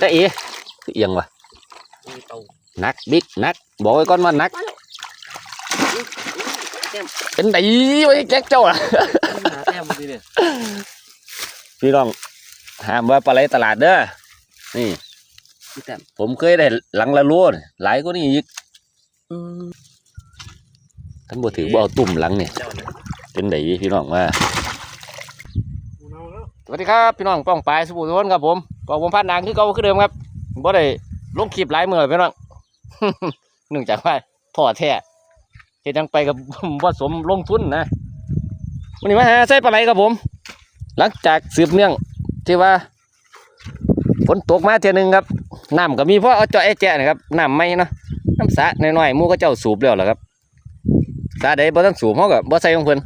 จะเอ๋เอียงวะนักบิ๊กนักบอกไว้ก่อนว่านัก เป็นไงไว้แจ็คเจ้าอะพี่น้องห้ามว่าปลาไหลตลาดเด้อนี่ผมเคยได้หลังละโลนหลายก็นี่อีกอืมท่านบ่ถือบ่เอาตุ่มหลังเนี่ยเป็นไงพี่น้องว่าสวัสดีครับ พี่น้องป้องปลายสุภูทุกคนครับผม ก็ผมพันนางคือเก่าคือเดิมครับบ่ได้ลงคลิปหลายมื้อพี่น้องเนื่องจากว่าท่อแท้เฮ็ดจังไปกับบ่สมลงทุนนะวันนี้มาหาใส่ปลาไหลครับผม หลังจากสืบเนื่องที่ว่าฝนตกมาเทียนึงครับน้ำก็มีเพราะเอาจาะไอ้แจ๊ะนะครับน้ำไม่เนาะน้ำสะน้อยๆมูก็เจ้าสูบแล้วล่ะครับสะใดบ่ต้องสูบเฮาก็บ่ใส่ของเพิ่น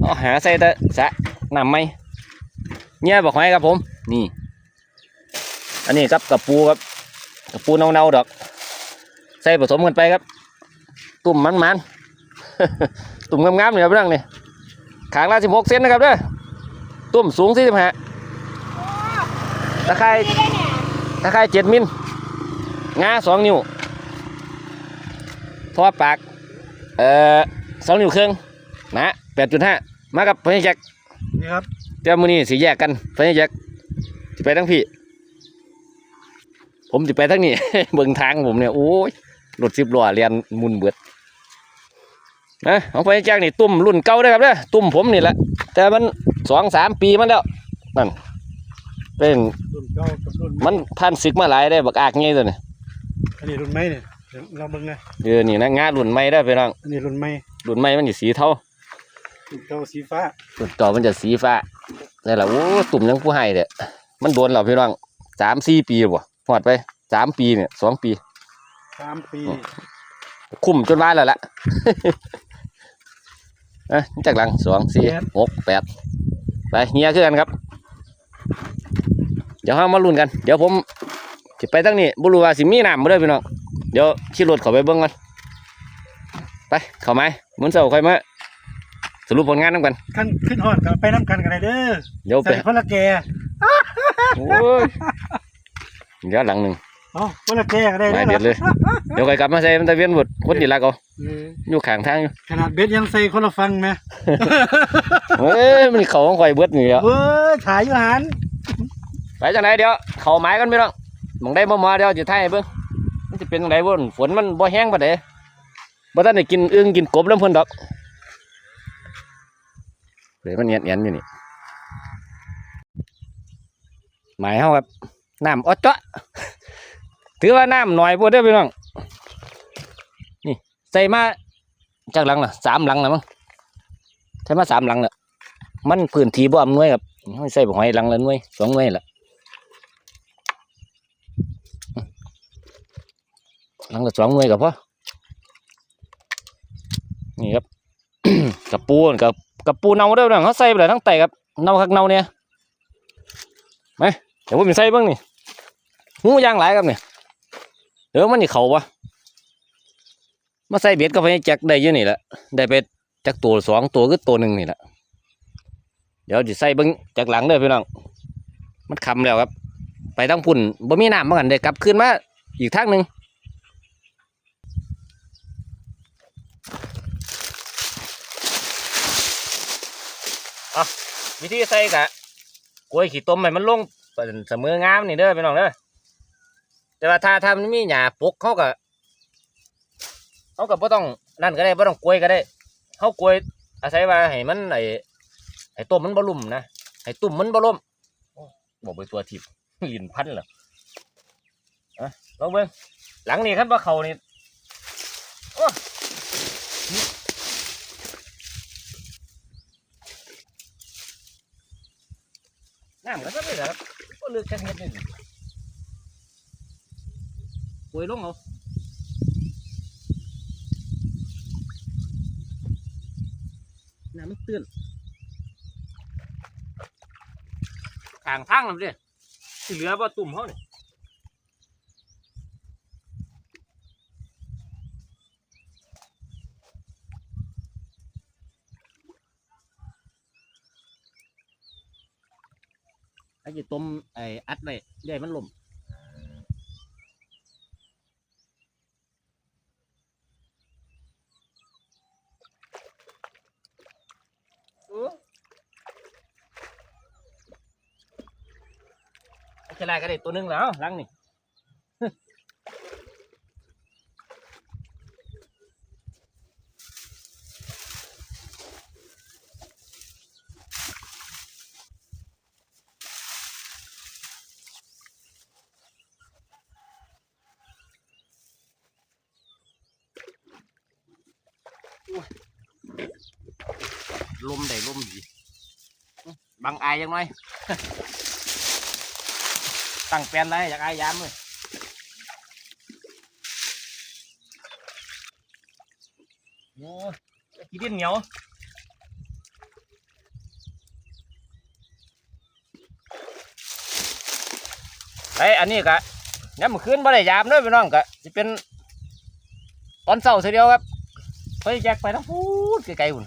เอาหาใส่แต่สะน้ำไม่เนี่ยบอกให้ครับผมนี่ อันนี้ครับกับปูครับกับปูเน่าๆดอก ใส่ผสมกันไปครับ ตุ่มมันๆตุ่มงามๆเนี่ยครับพี่น้องนี่ขางละสิบหกเซนนะครับเด้อตุ่มสูงสี่สิบห้าตะไคร้ตะไคร้เจ็ดมิลงาสองนิ้วทอปาก เอ่อสองนิ้วครึ่งนะแปดจุดห้ามากับพญาแจ็คนี่ครับเจ้ามือนี้สีแยกกันพญาแจ็คจะไปทั้งพี่ ผมจะไปทั้งนี้ เบิ่งทางผมเนี่ยโอ้ยรถสิบล้อเรียนมุนเบิดนะของพญาแจ็คนี่ตุ่มรุ่นเก่าเด้อครับเด้อตุ่มผมนี่แหละแต่มันสองสามปีมันแล้วนั่นเป็นรุ่นเก่ากับรุ่นมันผ่านศึกมาหลายได้อบักอากไงตัวนี้อันนี้รุ่นใหม่เนี่ยเดี๋ยวเราเบิ่งนะเออนี่นะงารุ่นใหม่ได้อพี่น้องอันนี้รุ่นใหม่รุ่นใหม่มันจะสีเทารุ่นเก่าสีฟ้ารุ่นต่อมันจะสีฟ้านี่แหละโอ้ตุ่มยังผู้ให้เด้อมันโดนเราพี่น้องสามสี่ปีบ่ หอดไปสามปีเนี่ยสองปี สามปีอ๋อคุ้มจนว่าแล้วล่ะเอะจากหลังสองสี่หกแปดไปเฮียคือกันครับ เดี๋ยวเรามาลุ้นกัน เดี๋ยวผมจะไปตั้งนี้บุรุว่าสิมีน้ำมาด้วยพี่น้องเดี๋ยวขี่รถเขาไปเบิ้งกันไปเข้าไหมเหมือนเสาค่อยมาสรุปผลงานน้ำกันขั้นขึ้นฮอดก็ไปน้ำกันกันเลยเด้อเดี๋ยวไปใส่คนละแกโอ้ย เดี๋ยวหลังหนึ่งเอ๋อคนละแกก็ได้มาเด้อเด็ดเลยเดี๋ยวค่อยกลับมาใส่มันตะเวียนบดคนดีรักเอาเอออยู่ข้างทางอยู่ขนาดเบ็ดยังใส่คนละฟังไหมเฮ้ยมันเขาของข่อยเบิดนี่แล้วเว้ยถ่ายอยู่หันไปจังไดเดี๋ยวเข้าไม้กันพี่น้องหมองได้บ่มาเดี๋ยวจะถ่ายให้เบิ่งมันสิเป็นจังไดบ่ฝนมันบ่แห้งปานใดบ่ทันได้กินอึ่งกินกบแล้วเพิ่นดอกเดี๋ยวมันเนียนๆอยู่นี่หมายเฮาครับ น้ำอดจาะถือว่าน้ำหน่อยบ่เด้อพี่น้องนี่ใส่มาจากหลังละสามหลังล้วมั้งใส่มาสามหลังแล้วมันพื้นที่บ่อำนวยครับใส่บ่หอยหลังละนวยสองน่วยละหลังละสองนวยกับพ่อนี่ครับกับปูนกับกับปูเน่าด้อนะเขาใส่ไปเลยทั้งไตครับเน่าคักเน่าเนี่ยไหมเดี๋ยวผมไปใส่บ้างนี่ หูยางหลายครับเนี่ยเดี๋ยวมันนี่เขาวะมาใส่เบ็ดกับไปแจ็คได้เยอะนี่แหละได้ไปจักตัวสองตัวก็ตัวหนึ่งนี่แหละเดี๋ยวจะใส่เบิ้งจากหลังเด้อพี่น้องมันคำแล้วครับ ไปทั้งพุ่นบ่มีน้ำเหมากันเด้กลับขึ้นมาอีกทางหนึ่งวิธีใส่กะกล้วยขี้ต้มให้มันลงเป็นเสมองามนี่เด้อพี่น้องเด้อ แต่ว่าถ้าถ้ามันมีหญ้าปกเขาก็เขาก็บ่ต้องนั่นก็ได้บ่ต้องกล้วยก็ได้เขากล้วย อาศัยว่าให้มันไอ้ให้ต้มมันบ่ลุ่มนะให้ตุ่มมันบ่ล่มบอกไปตัวทิพย์ลินพันเหรออะลองเบิ่งหลังนี้คันว่าเขานี่น้ำก็จะไม่เหรอครับก็เลือกแค่เม็ดหนึ่ง ป่วยลงเอาน้ำมันเตื้นทางทางนั่นเลยที่เหลือว่าตุ่มเขาเนี่ยไอ้จะต้มไอ้อัดไว้ใหญ่มันล่ม โอเคไล่ก็ได้ตัวนึงแล้วลังนี่ลมได้ลมดีบังอายยังไง ตั้งแปลนไรอยากอายยามเลยโอ้ขี้ดินเหนียวไออันนี้กะย้ำคืนบ่ได้ยามด้อพี่น้องกะจะเป็นตอนเช้าเสียเดียวครับเฮ้ยแจกไปทั้งพูดไกลๆหุ่น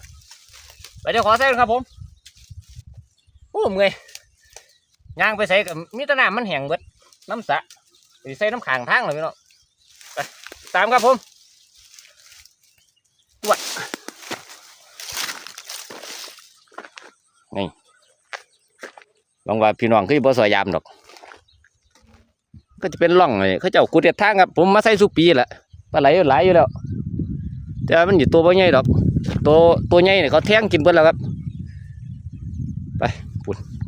ไปเดี๋ยวขอใส่ก่อนครับผมโอ้เมื่อย ย่างไปใส่กับมีแตะน้ำมันแห้งเบิดน้ำสะไปใส่น้ำขางทางเลยพี่น้องไปตามครับผมตรวจนี่ลองว่าพี่น้องคือบ่สวยยามดอก ก็จะเป็นร่องเลยเขาเจ้ากุดเด็ดทางครับผมมาใส่สุปีแหละปลาไหลหลายอยู่แล้ว แต่มันอยู่ตัวบ่ใหญ่ดอก ตัวตัวใหญ่เนี่ยเขาแทงกินเบิดแล้วครับ ไป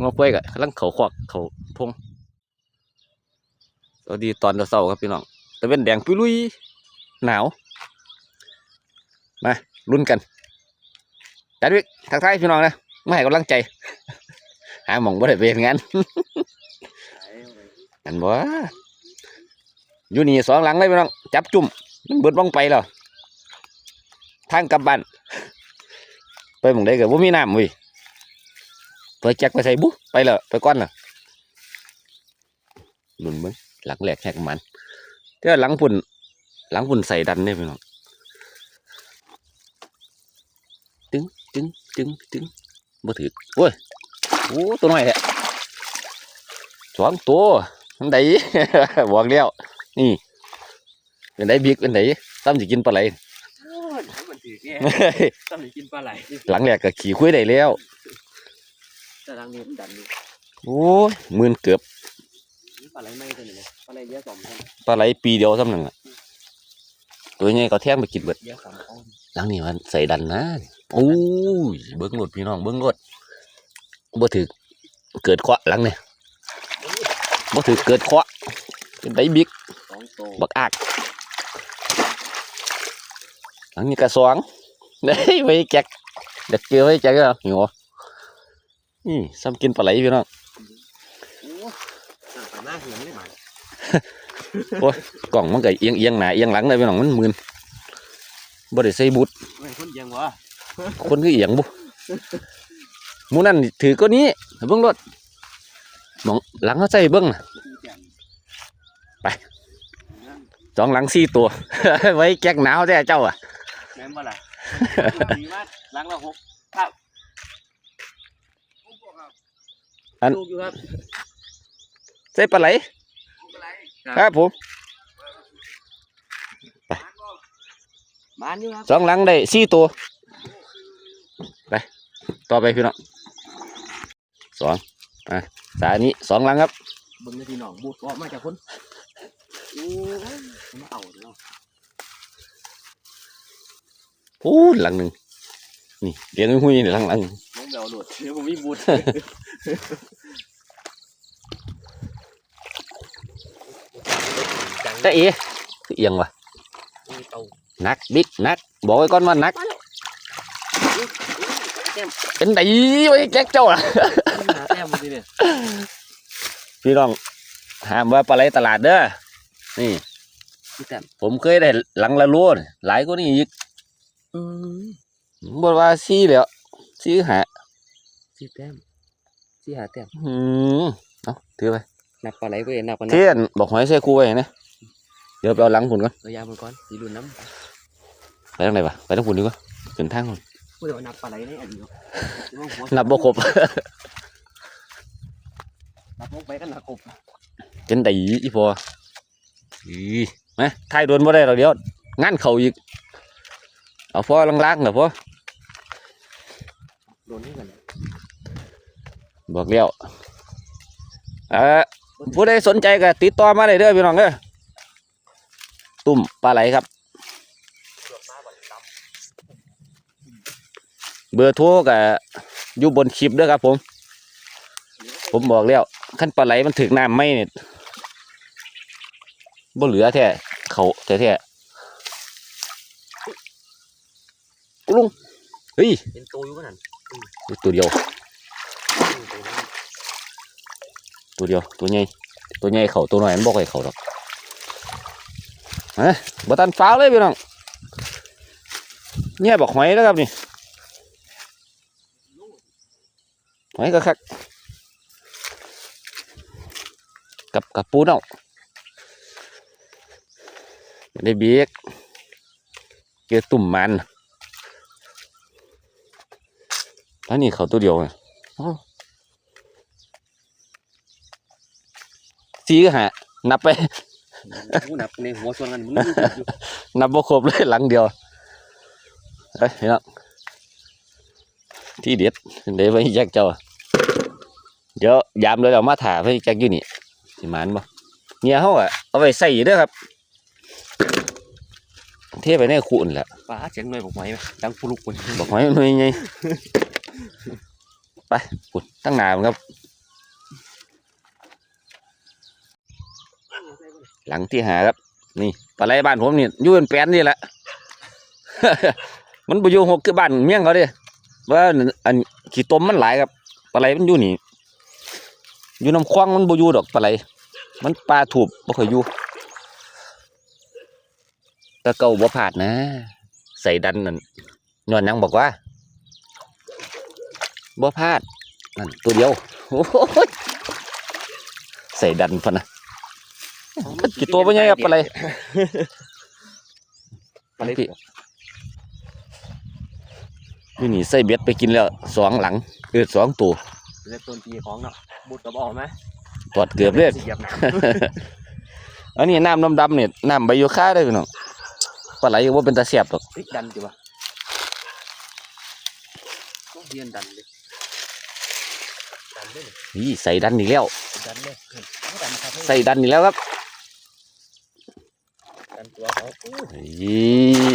งอเปื่อยกะกำลังเขาขวักเขาพงสวัสดีตอนเช้าครับพี่น้องตะเวนแดงปุยลุยหนาว มาลุ้นกันจัดวิกทักทายพี่น้องนะไม่ให้กำลังใจ หาหมองบ่ได้เป็นงั้นอันบ่อยู่นี่สองหลังเลยพี่น้อง จับจุ่มมันเบิดบ้องไปแล้วทางกลับบ้านไปหมองได้กับว่ามีน้ำเว้ย ไปแจ็คไปใส่บุ๊ไปเลยไปก้อนเลยหลุนมึงหลังแหลกแหกมันเดี๋ยวหลังปุ่น หลังปุ่นใส่ดันเนี่ยพี่น้องตึงตึงตึงตึงบ่ถือโอ้ยโอ้ตัวน้อยแฮะสองตัวมันไดบอกแล้วนี่เป็นไดบิ๊กเป็นไดซ้ำจะกินปลาไหลโอ้ยมันถือแก่ต้องไปกินปลาไหลหลังแรกก็ขี่คุยได้แล้ว แต่ทางนี้มันดันนี่โอ้ยหมื่นเกือบปลาไหลไม่ตัวนี้เลยปลาไหลเยอะสองท่านปลาไหลปีเดียวซ้ำหนึ่งอะตัวใหญ่ก็แท่งไปกินเบิดเยอะสองอ้อมหลังนี้มันใส่ดันนะโอ้ยเบิ้งรถพี่น้องเบิ้งรถบ่ถือเกิดเคราะห์หลังเนี่ยบ่ถือเกิดเคราะห์เป็นไดบิ๊กสองโตบักอักหลังนี้กระสวงเด้ยไว้แจกเด็กเจอไว้แจกเหรอหิว นี่ซ้ำกินปลาไหลพี่น้องโอ้หน้าหน้าเหี่ยมเลยหมากล่องมันก็เอียงเอียงหน้าเอียงหลังเลยพี่น้องมันมึนบ่ได้ใส่บุตรไม่คนเยียงวะคนคือเอียงบุหมูนั่นถือก็นี้เบิ้งรถมองหลังเขาใส่เบิ้งน่ะสองหลังสี่ตัว ไว้แก๊กหนาวแต่เจ้าอะแม่นบ่ล่ะดีมากล้างละหกครับ อันลูกอยู่ครับใส่ปลาไหลครับผมบ้านอยู่ครับสองหลังได้สี่ตัวไปต่อไปพี่น้องสองอะสายนี้สองหลังครับเบิ่งในพี่น้องบูดก็มาจากคนโอ้ยมาเอาเนาะพูดหลังหนึ่งนี่เลี้ยงหุ้ยนี่หลังหลัง น้องแบวโดดเดี๋ยวผมมีบูดจะเอ๋คือเอียงวะมีเตาหนักบิ๊กหนัก บอกไว้ก่อนว่าหนักแก้มเป็นไดไว้แก๊กเจ้าล่ะหาแต้มมาดิเนี่ยพี่น้องห้ามว่าปลาไหลตลาดเด้อ นี่มีแต้มผมเคยได้หลังละโลนหลายกว่านี้อีกอืมบอกว่าซี่แล้วซี่หา สี่แต้มสี่หาแต้มอืมเอาถือไปนับปลาไหลก็เห็นนับปลาเทียนบอกหอยใส่ครูไว้นะเดี๋ยวไปเอาหลังผุนก่อนตัวยามันก่อนสีดุนน้ไปทางไหนวะไปทางผุนดีกว่าเป็นทางผุนำพูดว่านับปลาไหลในอันเดียวนับบ่ครบรับลงไปกันนะกบเป็นไดอีพออีมาถ่ายโดนบ่ได้หรอกเดี๋ยวงานเขาอีกเอาพอล้างๆเหรอพอโดนนี่กัน บอกแล้วเอ่อผู้ใดสนใจก็ติดต่อมาได้เด้อพี่น้องเด้อตุ่มปลาไหลครับ เบอร์โทรก็อยู่บนคลิปเด้อครับผม ผมบอกแล้วขั้นปลาไหลมันถึกน้ำไม่เนี่ยบ่เหลือแท้เขาแท้แท้ๆลุงเฮ้ยเป็นตัวอยู่กันนั่นตัวเดียว ตัวเดียวตัวใหญ่ตัวใหญ่เขาตัวน้อยมันบอกให้เขาหรอกฮะบัตันฟ้าวเลยพี่น้องเนี่ยบอกหอยแล้วครับนี่หอยก็คักกับกับปูเนาได้เบียกเกลือตุ่มมันแล้วนี่เขาตัวเดียวไง ซีก็หานับไปกูนับในหัวส่วนกันมันรู้อยู่นับบ่ครบเลยหลังเดียวเอ้ยพี่น้องที่เด็ดเดี๋ยวไปแจ็คเจ้า เดี๋ยวยามเลยเรามาถ่าไปแจ็คอยู่นี่สิหมานบ่เนี่ยเขาอะเอาไปใส่เด้อครับ เทไปในคูนแหละป้าเสียงหน่อยบอกไหมไหมดังปุลุกคนบอกไว้หน่อยไงไปปุ่นตั้งหนามนครับ หลังที่หาครับ นี่ปลาไหลบ้านผมนี่อยู่เป็นแปลนนี่แหละ มันไปอยู่หกคือบ้านเมี่ยงเขาด้ว่าอันขี้ต้มมันหลายครับปลาไหลมันอยู่นี่อยู่น้ำคว้างมันบ่อยู่ดอกปลาไหลมันปลาถูบบ่เคยอยู่ต่เก่าบ่ผาดนะ ใส่ดันนั่นย้อนหยังบอกว่าบ่พลาดนั่นตัวเดียวโอ้ยใส่ดันพะนะ กี่ตัวปะเนี่ยครับปลาไหลปลาไหลพี่นี่นี่ใส่เบ็ดไปกินแล้วสองหลังเออสองตัวเล็กต้นปีของเนาะบุดกระบอกไหมตอดเกือบเลยเหยียบน้อันนี้น้ำดำๆเนี่ยน้ำใบยูคาได้พี่น้องปลาไหลว่าเป็นตาเสียบหรอกำเฮ้ยดันจิวะต้องเรียนดันเลยดันเลยนี่ใส่ดันอีกแล้วดันเลยเอาดันมาครับใส่ดันอีกแล้วครับ ดันตัวเขาอู้นี่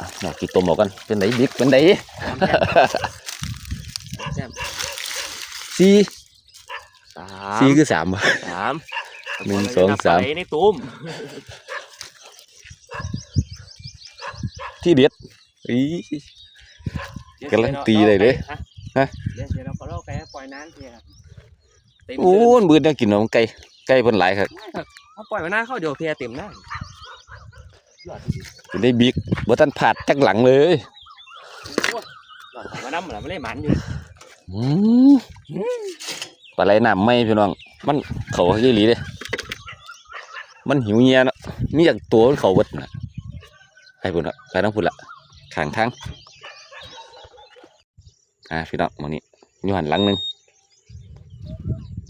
อะหน่อกี่ตัวหมอกัน เป็นไหนบิ๊กเป็นไหนแจ่มสี่สามสี่คือสามบ่สามหนึ่งสองสามปลไหลในตุ้มที่เด็ดอีกำลังตีเลยเด้ฮะเดี๋ยวเดี๋ยวเราก็เล่าไก่ปล่อยน้ำเพียเต็มโอ้ยบืนเนี่ยกินน้ำไก่ ไก่เพิ่นหลายครับเขาปล่อยมาหน้าเข้าเดี๋ยวเพียเต็มหน้าเป็นได้บิ๊กบ่ทันผาดจักหลังเลยหลอดมาน้ำเหรอไม่ได้หมันอยู่อืมปลาไหลน้ำไม่พี่น้อง มันเขาขี้หลีเด้มันหิวเงียเนาะมีอยากตัวมันเขาเบิดน่ะไปพุ่นละไปทั้งพุ่นละข้างทางอ่าพี่น้องหมองนี้อยู่หันหลังหนึง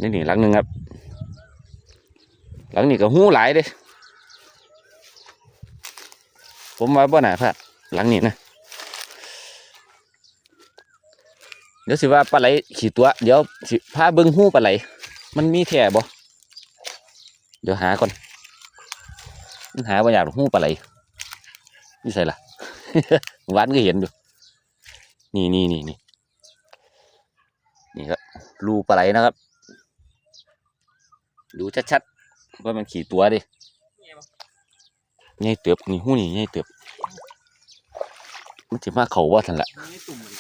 นี่นี่หลังหนึงครับ หลังนี้ก็หูหลายเด้ผมว่าบ่น่าพลาดหลังนี้นะ เดี๋ยวสิว่าปลาไหลขี่ตัว เดี๋ยวสิพาเบิ้งหูปลาไหล มันมีแท่บ่เดี๋ยวหาก่อนมันหาบ่อยากหูปลาไหลนี่ใส่ละวานก็เห็นอยู่นี่นี่นี่นี่นี่ครับรูปลาไหลนะครับ ดูชัดๆ ว่ามันขี่ตัวดิใหญ่เติบนี่หูนี่ใหญ่เติบมันสิมาเขาว่าทันละไม่ตุ่มเลย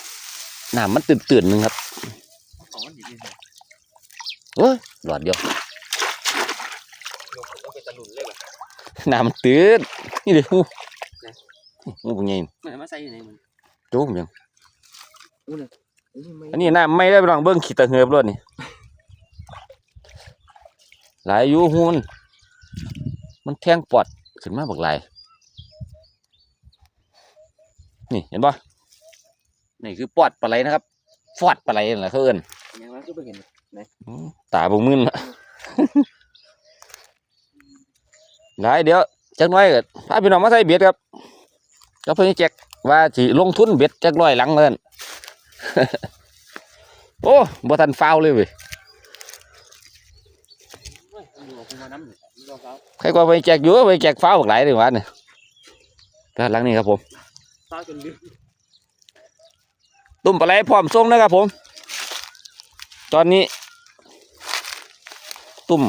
น้ำมันตื่นๆหนึงครับเขาสอนอยู่ดีเลยเอ้ยหลอดเดียวลงเขาเป็นตะลุนเลยว่ะน้ำมันตื่นนี่เลยหูหูเป็นไงเหมือนมาใส่อยู่ในมันโจ้มยังอู้เลยไม่อันนี้น้ำไม่ได้ไปลองเบิ้งขีดตะเหือบรถนี่ หลายอยู่หูมันมันแทงปอดขึ้นมาบักหลายนี่เห็นป่นี่คือปอดปลาไหลนะครับ ฟอดปลาไหลนั่นแหละเขาเอิ้นยังไงก็ไปเห็นอืมตาบ่มึนละได้เดี๋ยวจักหน่อยก็พาพี่น้องมาใส่เบ็ดครับแล้วเพิ่นแจกว่าสิลงทุนเบ็ดจักร้อยหลังเงินโอ้บ่ทันฟาวเลยเว้ย อยู่กับกูมาน้ำอยู่รองเท้า ใครก็ไปแจกอยู่ไปแจกฟาวบักหลายเลยว่าเนี่ยก็หลังนี้ครับผมเท้าจนลืมตุ่มปลาไหลพร้อมส่งนะครับผม ตอนนี้ ตุ่ม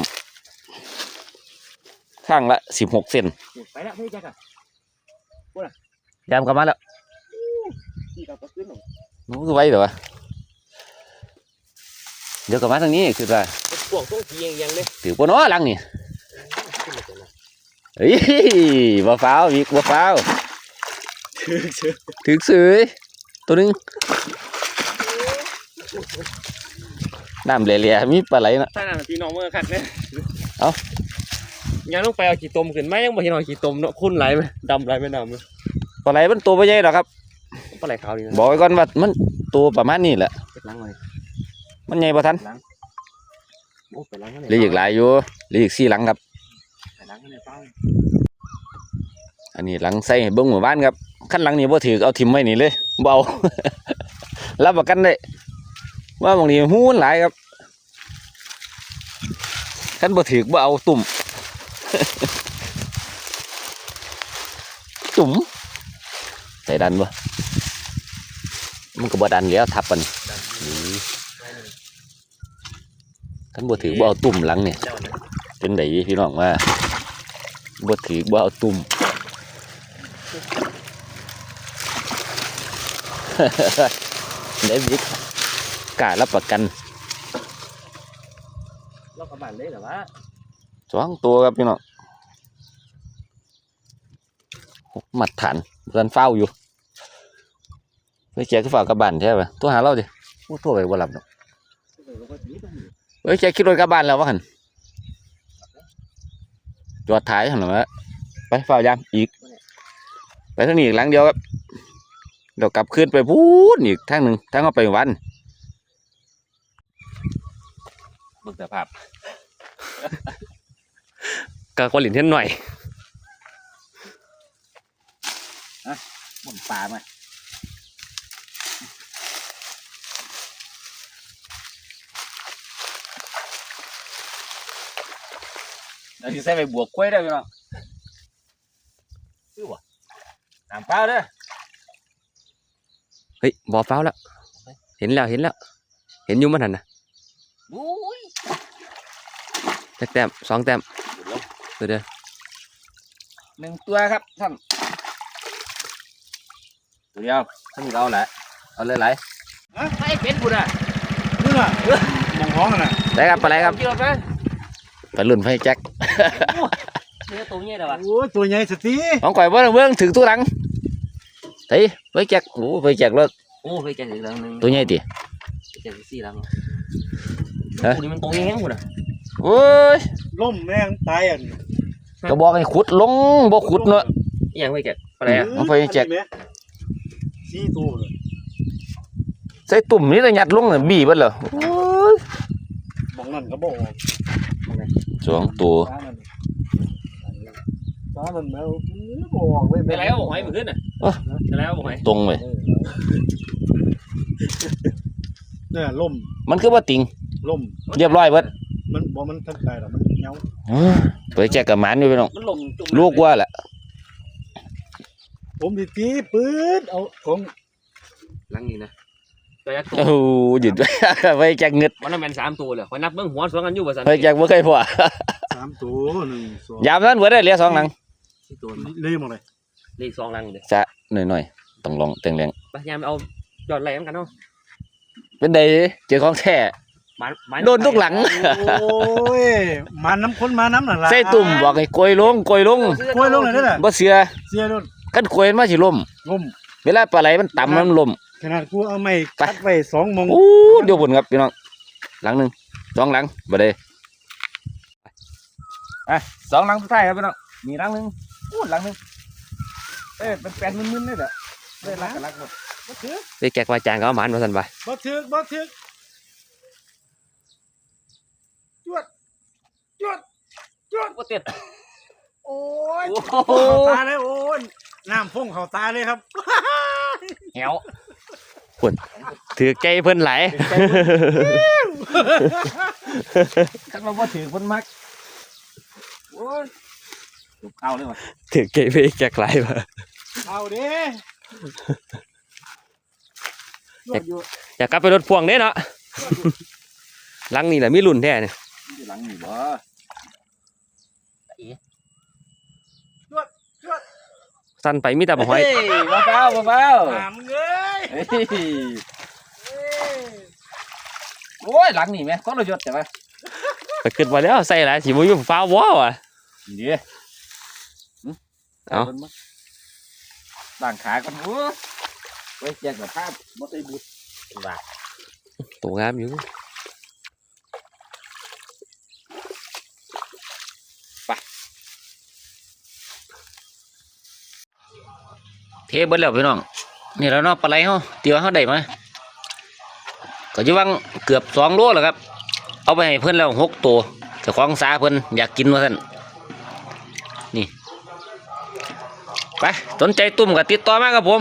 ข้างละสิบหกเซนไปแล้วพี่แจ็คอะยามกลับมาแล้วพี่กับก็ขึ้นหนูมันคือไว้เหรอวะ เดี๋ยวกลับมาทางนี้คือว่าพวกต้องทีเองยังเลยถือปนอ้อหลังนี่ขึ้นมาตัวนั้นเฮ้ยบ่ฟ้าวอีกบ่ฟ้าวชื่อชื่อถึกเสยตัวหนึงน้ำเละๆมีปลาไหลนะถ้าหน้าพี่น้องเมื่อคัดเนี่ยเอ้ายังต้องไปเอาขี้ตมขึ้นไหมยังบ่เห็นเอาขี้ตมเนาะคุ้นไหลไหมดำไหลไหมดำเลยปลาไหลมันตัวไม่ใหญ่หรอกครับปลาไหลขาวดีนะบอกไว้ก่อนว่ามันตัวประมาณนี้แหละไปล้างเลย มันใหญ่บ่ทันโอ้ไปล้างกันเหลืออีกหลายอยู่เหลืออีกสี่หลังครับไปล้างกันเลยเป้าอันนี้หลังใส่ให้เบิ้งหมู่บ้านครับขั้นหลังนี้บ่ถือเอาทิมไว้นี่เลยเบเอารับประกันได้ว่าบางทีหูนหลายครับขั้นบ่ถือบ่เอาตุ่มจุ๋มใส่ดันบ่มันก็บ่ดันแล้วทับมัน ขั้นบ่ถือบ่เอาตุ่มหลังเนี่ยเจ้าเนี่ยเป็นไดพี่น้องว่าบ่ถือบ่เอาตุ่มเดวิดกล้ารับประกันเรากระบาดเลยเหรอวะสองตัวครับพี่น้องมัดฐานเพื่อนเฝ้าอยู่ไปแจกก็ฝากกระบันใช่ปะตัวหาเราดิโอ้ตัวไปบ่หลับดอกเราก็ถือต้องอยู่ เฮ้ยแจกคิดรถกระบันแล้ววะหันจอดท้ายหันหน่อยวะไปเฝ้ายามอีก ไปทางนี้อีกหลังเดียวครับเดี๋ยวกลับขึ้นไปพูดอีกทางหนึ่งทางเข้าไปวันเบิ่งแต่ภาพกาคนหลินเท่นหน่อยบนป่ามา เราจะใส่ไปบวกกล้วยได้ไหมน้องคือวะน้ำเปล่าเด้อเฮ้ยบอฟ้าวแล้ว เห็นแล้วเห็นแล้ว เห็นอยุ่มันหันนะอุ้ยจักแต้มสองแต้มเดี๋ยวเดี๋ยวหนึ่งตัวครับท่านตัวเดียวท่านเอาแหละเอาเลยไหลฮะไอ้เป็ดกูน่ะนู่นน่ะมองห้องน่ะได้ครับไปไหนครับเกี่ยวไป ไปรุ่นไฟแจ็คเนื้อตัวเงี้ยเดี๋ยววะโอ้ยตัวใหญ่สติของข่อยเบิ้งเบิ้งถึงตัวหลังเฮ้ยไฟแจ็คโอ้ไฟแจ็คเลิกโอ้เคยแจกอีกแล้วนึงตัวใหญ่ติแจกอีกสี่แล้วฮะตัวนี้มันตัวแห้งหมดอะโอ้ยล่มแม่งตายอะก็บอกให้ขุดลงบ่ขุดเนาะอหยังไปแจกอะไรอะเอาไปแจกอันนี้แม่สี่ตัวเลยใส่ตุ่มนี่จะยัดลงน่ะบี้เบิดเหรอโอ้ยบองนั่นก็บอก สองตัวฟ้านั่นฟ้ามันแมวบอกเว้ยไปแล้วบอกให้มันขึ้นอะ ไปแล้วบอกให้ตรงเลยเนี่ยล่มมันคือว่าติงล่มเรียบร้อยเบิดมันบอกมันทันตายหรอกมันเหงาไฟแจ็คกับหมันอยู่พี่น้องมันลมจุ่มลูกว่าแหละผมดีตีปืนเอาของลังนี้นะ ตัวยักษ์ตัวโอ้โหหยุดไฟแจ็คเงึดวันนั้นเป็นสามตัวเลยคอยนับเบื้องหัวสองกันอยู่ภาษาไฟแจ็คบ่เคยพอสามตัวหนึ่งสองยามนั้นเบิดได้เหลือสองหลังสี่ตัวเลยหมดเลยเลขสองลังเลยจะหน่อยๆต้องลองแต่งแรงพยายามเอายอดไหลมันกันเนาะเป็นไดเจอของแท้ หมันหมัโดนทุกหลัง โอ้ยมาน้ำคนมาน้ำน่ะล่ะใส่ตุ่มบอกให้กลวยลงกลวยลงกล้วยลงเลยนั่นน่ะบ่เสือเสียโดนกันกลวยมันมาสิล่มล่มเวลาปลาไหลมันต่ำมันล่ม ขนาดกูเอาไม้คัดไว้สองโมงอู้เดี๋ยวผลครับพี่น้องหลังหนึ่งสองหลังบ่ได้อะสองหลังสุดท้ายครับพี่น้องมีหลังหนึ่งอู้หลังหนึ่งเอ้ยเป็นแปดมึนๆเลยเด้อเลยรักกันรักหมดบ่ถึกไปแกกว่าจางก็เอาหมานมาสั่นไปบ่ถึกบ่ถึกจวดจวดจวดบ่เต็ดโอ้ยโอ้เข้าตาเลยโอ้ยน้ำพุ่งเข้าตาเลยครับแหว ถือใจเพิ่นหลายคันว่าบ่ถือคนมักโอ้ยถูกเข้าเลยว่ะถือใจไปแกกหลายบ่เอาเด้จวดอยู่อยากกลับไปรถพ่วงเด้เนาะหลังนี่แหละมีรุ่นแท้นี่อยู่หลังนี่บ่ สั่นไปมีแต่บ่หอยเฮ้ยมาเฝ้ามาเฝ้าถามเอ้ยเฮ้ยเอ้ยโอ้ยหลังนี่แม่ก็รยศแต่ว่าไปขึ้นมาแล้วใส่หลายสิบ่อยู่ฟ้าวว้าวอะเดี๋ยวเอ้าต่างขากันโอ้ยไว้แจกกับภาพบ่ใส่บุตรว่าตัวงามอยู่ เทเบิดแล้วพี่น้องนี่แล้วเนาะปลาไหลเฮาเตียวเฮาได้มาก็อยู่วังเกือบสองโลแล้วครับ เอาไปให้เพิ่อนแล้วหกตัวเจ้าของสาเพิ่อนอยากกินว่าซั่นนี่ไปสนใจตุ่มก็ติดต่อมากครับผม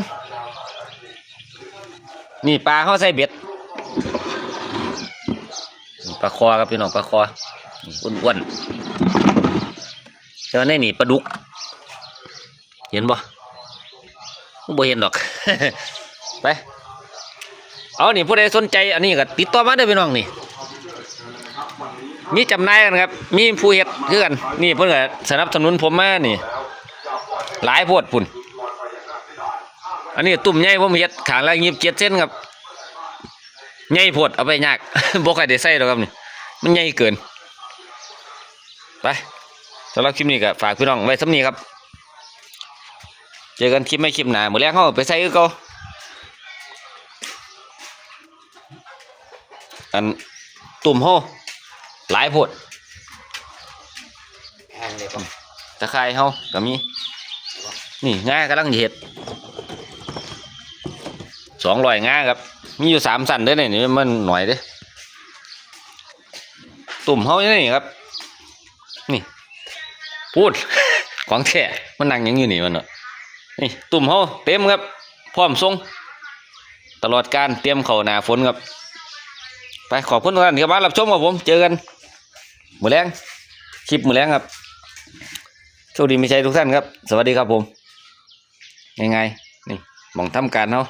นี่ปลาเขาใส่เบ็ดปลาคอครับพี่น้องปลาคออ้วนๆแต่ว่าในนี่ปลาดุก เห็นบ่ บ่เห็นดอก ไป เอานี่ผู้ใดสนใจอันนี้ก็ติดต่อมาเด้พี่น้องนี่ มีจำหนายกันครับ มีผู้เฮ็ดคือกัน นี่เพิ่นก็สนับสนุนผมมานี่ หลายโพดพุ่น อันนี้ตุ่มใหญ่ผมเฮ็ดขางละยี่สิบเจ็ดเส้นครับใหญ่โพดเอาไปยากบ่ค่อยได้ใส่หรอกครับนี่ มันใหญ่เกิน ไปสำหรับคลิปนี้ก็ฝากพี่น้องไว้สำนี้ครับ เจอกันคลิปไม่คลิปหน้ามื้อแรกเฮาไปใส่คือเก่าอันตุ่มเฮาหลายโพดแพงเลยป่ะตะไคร้เฮาก็มีนี่ง่ากำลังสิเฮ็ดสองร้อยง่าครับ มีอยู่สามสันเด้อเนี่ยนี่มันหน่อยเด้อตุ่มเฮาอย่างนี่ครับ นี่ พูด ของแท้มันนั่งหยังอยู่นี่มันเนาะ นี่ตุ่มเฮาเต็มครับ พร้อมส่งตลอดการเตรียมเข่าหนาฝนครับ ไปขอบคุณทุกท่านที่เข้ามารับชมครับผม เจอกันมือแรงคลิปมือแรงครับโชคดีมีชัยทุกท่านครับ สวัสดีครับผมยังไงนี่มองทำการเนา